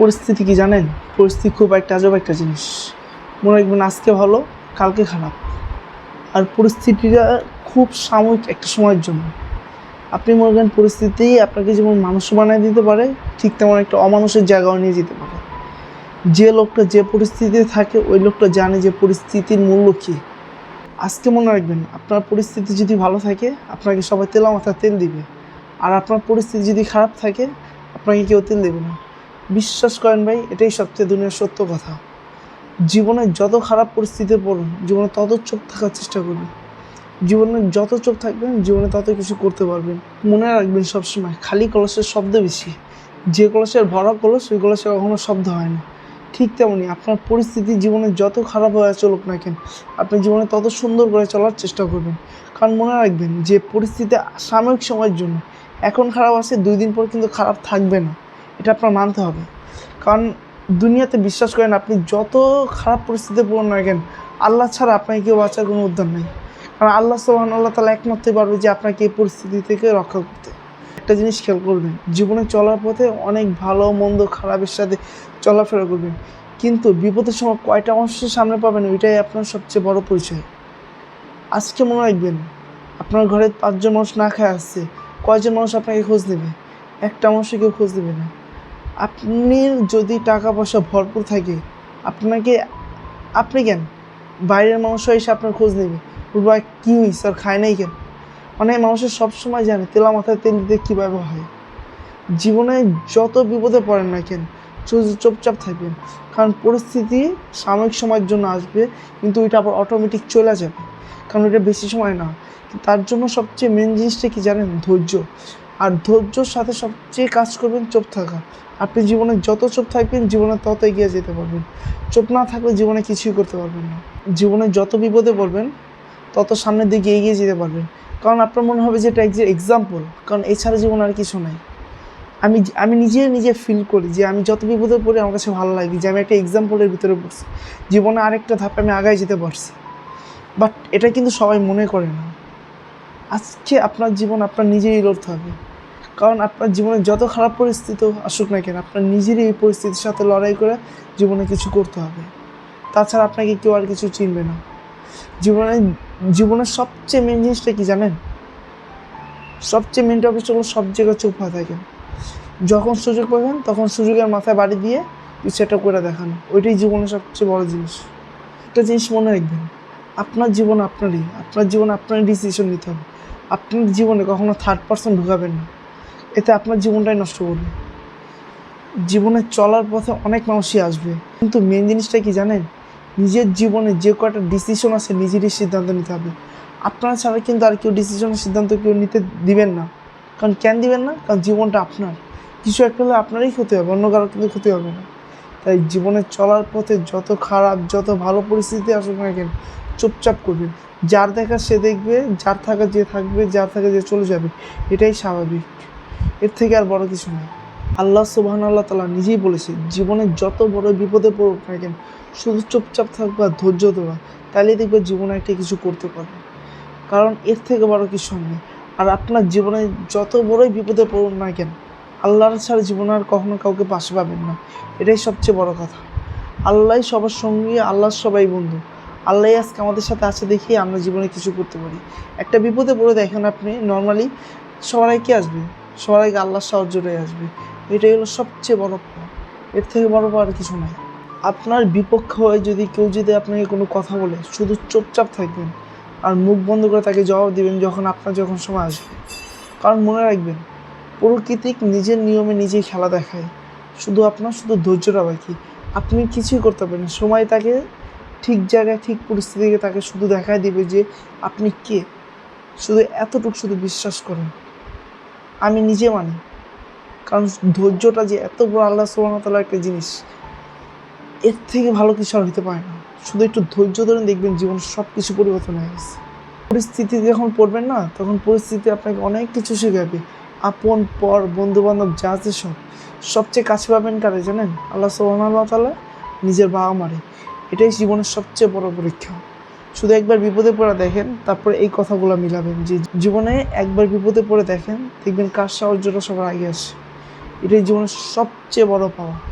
পরিস্থিতি কি জানেন? পরিস্থিতি খুব একটা আজব একটা জিনিস। মনে রাখবেন আজকে ভালো, কালকে খারাপ। আর পরিস্থিতিটা খুব সাময়িক একটা সময়ের জন্য। আপনি মনে করেন পরিস্থিতি আপনাকে যেমন মানুষ বানিয়ে দিতে পারে, ঠিক তেমন একটা অমানুষের জায়গাও নিয়ে যেতে পারে। যে লোকটা যে পরিস্থিতিতে থাকে, ওই লোকটা জানে যে পরিস্থিতির মূল্য কী। আজকে মনে রাখবেন, আপনার পরিস্থিতি যদি ভালো থাকে, আপনাকে সবাই তেলা মাথা তেল দিবে। আর আপনার পরিস্থিতি যদি খারাপ থাকে, আপনাকে কেউ তেল দেবে না। বিশ্বাস করেন ভাই, এটাই সবচেয়ে দুনিয়ার সত্য কথা। জীবনে যত খারাপ পরিস্থিতিতে পড়ুন, জীবনে তত চোখ থাকার চেষ্টা করবেন। জীবনে যত চোখ থাকবেন, জীবনে তত কিছু করতে পারবেন। মনে রাখবেন সবসময়, খালি কলসের শব্দ বেশি। যে কলসের ভরা কলস, ওই কলসে কখনো শব্দ হয় না। ঠিক তেমনই আপনার পরিস্থিতি জীবনে যত খারাপ হয়ে চলুক না কেন, আপনি জীবনে তত সুন্দর করে চলার চেষ্টা করবেন। কারণ মনে রাখবেন যে পরিস্থিতি সাময়িক সময়ের জন্য। এখন খারাপ আছে, দুই দিন পর কিন্তু খারাপ থাকবে না। এটা আপনার মানতে হবে। কারণ দুনিয়াতে বিশ্বাস করেন আপনি যত খারাপ পরিস্থিতিতে পড়ুন না কেন, আল্লাহ ছাড়া আপনাকে কেউ বাঁচার কোনো উদ্ধার নেই। কারণ আল্লাহ সোহান আল্লাহ তালা একমাত্রই পারবে যে আপনাকে এই পরিস্থিতি থেকে রক্ষা করতে। একটা জিনিস খেয়াল করবেন, জীবনে চলার পথে অনেক ভালো, মন্দ, খারাপের সাথে চলাফেরা করবেন। কিন্তু বিপদের সময় কয়টা মানুষের সামনে পাবেন, ওইটাই আপনার সবচেয়ে বড় পরিচয়। আজকে মনে রাখবেন, আপনার ঘরে পাঁচজন মানুষ না খায় আসছে, কয়জন মানুষ আপনাকে খোঁজ নেবে? একটা মানুষই কেউ খোঁজ দেবে না। আপনি যদি টাকা পয়সা ভরপুর থাকে, আপনাকে, আপনি কেন? বাইরের মানুষও এসে আপনার খোঁজ নেবে। বা কী হয়েছে? আর খায় নাই কেন? অনেক মানুষের সবসময় জানে, তেলা মাথায় তেল দিতে কীভাবে হয়। জীবনে যত বিপদে পড়েন না কেন চুপচাপ থাকবেন। কারণ পরিস্থিতি সাময়িক সময়ের জন্য আসবে, কিন্তু ওইটা আবার অটোমেটিক চলে যাবে। কারণ ওইটা বেশি সময় না। তার জন্য সবচেয়ে মেন জিনিসটা কি জানেন? ধৈর্য। আর ধৈর্যর সাথে সবচেয়ে কাজ করবেন চুপ থাকা। আপনি জীবনে যত চুপ থাকবেন, জীবনে তত এগিয়ে যেতে পারবেন। চুপ না থাকলে জীবনে কিছুই করতে পারবেন না। জীবনে যত বিপদে পড়বেন, তত সামনের দিকে এগিয়ে যেতে পারবেন। কারণ আপনার মনে হবে যে এটা যে এক্সাম্পল কারণ এছাড়া জীবন আর কিছু নাই। আমি আমি নিজে নিজে ফিল করি যে আমি যত বিপদে পড়ি, আমার কাছে ভালো লাগে যে আমি একটা এক্সাম্পলের ভিতরে পড়ছি। জীবনে আরেকটা ধাপে আমি আগায় যেতে পারছি। বাট এটা কিন্তু সবাই মনে করে না। আজকে আপনার জীবন আপনার নিজেই লড়তে হবে কারণ আপনার জীবনে যত খারাপ পরিস্থিতি আসুক না কেন, আপনার নিজেরই এই পরিস্থিতির সাথে লড়াই করে জীবনে কিছু করতে হবে। তাছাড়া আপনাকে কেউ আর কিছু চিনবে না। জীবনে, জীবনের সবচেয়ে মেন জিনিসটা কি জানেন? সবচেয়ে মেন টপিক হলো সব জায়গায় চুপ হয়ে থাকেন। যখন সুযোগ পাবেন তখন সুযোগের মাথায় বাড়ি দিয়ে কিছু একটা করে দেখানো। ওইটাই জীবনের সবচেয়ে বড় জিনিস। একটা জিনিস মনে রাখবেন, আপনার জীবন আপনারই, আপনার জীবন আপনারই ডিসিশন নিতে হবে। আপনার জীবনে কখনো থার্ড পার্সন ঢুকাবেন না। এতে আপনার জীবনটাই নষ্ট করবে। জীবনে চলার পথে অনেক মানুষই আসবে। কিন্তু মেন জিনিসটা কি জানেন? নিজের জীবনে যে কয়টা ডিসিশন আছে, নিজেরই সিদ্ধান্ত নিতে হবে। আপনারা ছাড়া কিন্তু আর কেউ ডিসিশনের সিদ্ধান্ত কেউ নিতে দিবেন না। কারণ কেন দিবেন না? কারণ জীবনটা আপনার। কিছু একটা হলে আপনারই ক্ষতি হবে, অন্য কারোর কিন্তু ক্ষতি হবে না। তাই জীবনে চলার পথে যত খারাপ, যত ভালো পরিস্থিতি আসুক না কেন, চুপচাপ করবেন। যার দেখা সে দেখবে, যার থাকা যে থাকবে, যার থাকা যে চলে যাবে, এটাই স্বাভাবিক। এর থেকে আর বড় কিছু নয় আল্লাহ সুবাহান আল্লাহ তালা নিজেই বলেছে জীবনে যত বড় বিপদে পড়ুক না কেন, শুধু চুপচাপ থাকবা, ধৈর্য দেওয়া তাহলেই দেখবে জীবনে একটা কিছু করতে পারবে। কারণ এর থেকে বড় কিছু নেই। আর আপনার জীবনে যত বড়ই বিপদে পড়ুন না কেন, আল্লাহর ছাড়া জীবনে আর কখনো কাউকে পাশে পাবেন না। এটাই সবচেয়ে বড় কথা। আল্লাহ সবার সঙ্গী, আল্লাহর সবাই বন্ধু। আল্লাহ আজকে আমাদের সাথে আছে দেখি আমরা জীবনে কিছু করতে পারি। একটা বিপদে পড়ে দেখেন আপনি নর্মালি সবাই কি আসবে? সবার আগে আল্লাহর সাহায্যটাই আসবে। এটাই হলো সবচেয়ে বড় পাওয়া এর থেকে বড় পাওয়ার কিছু নাই। আপনার বিপক্ষ হয়ে যদি কেউ যদি আপনাকে কোনো কথা বলে, শুধু চুপচাপ থাকবেন আর মুখ বন্ধ করে তাকে জবাব দিবেন যখন আপনার যখন সময় আসবে। কারণ মনে রাখবেন, প্রকৃতিক নিজের নিয়মে নিজেই খেলা দেখায়। শুধু আপনার, শুধু ধৈর্যটা বাকি। আপনি কিছুই করতে পারেন। সময় তাকে ঠিক জায়গায়, ঠিক পরিস্থিতিকে তাকে শুধু দেখায় দিবে যে আপনি কে। শুধু এতটুকু শুধু বিশ্বাস করেন। আমি নিজে মানি। কারণ ধৈর্যটা যে এত বড় আল্লাহ সুবাহতাল্লাহ একটা জিনিস, এর থেকে ভালো কিছু আর হতে পারে না। শুধু একটু ধৈর্য ধরে দেখবেন জীবন সব কিছু পরিবর্তন হয়ে গেছে। পরিস্থিতি যখন পড়বেন না, তখন পরিস্থিতি আপনাকে অনেক কিছু শেখাবে। আপন, পর বন্ধু বান্ধব যা আছে সব। সবচেয়ে কাছে পাবেন কারে জানেন? আল্লাহ আল্লাহ তালা নিজের বাবা মারে এটাই জীবনের সবচেয়ে বড় পরীক্ষা। শুধু একবার বিপদে পড়া দেখেন, তারপরে এই কথাগুলো মিলাবেন যে জীবনে একবার বিপদে পড়ে দেখেন, দেখবেন কার সাহায্যটা সবার আগে আসে। এটাই জীবনের সবচেয়ে বড় পাওয়া।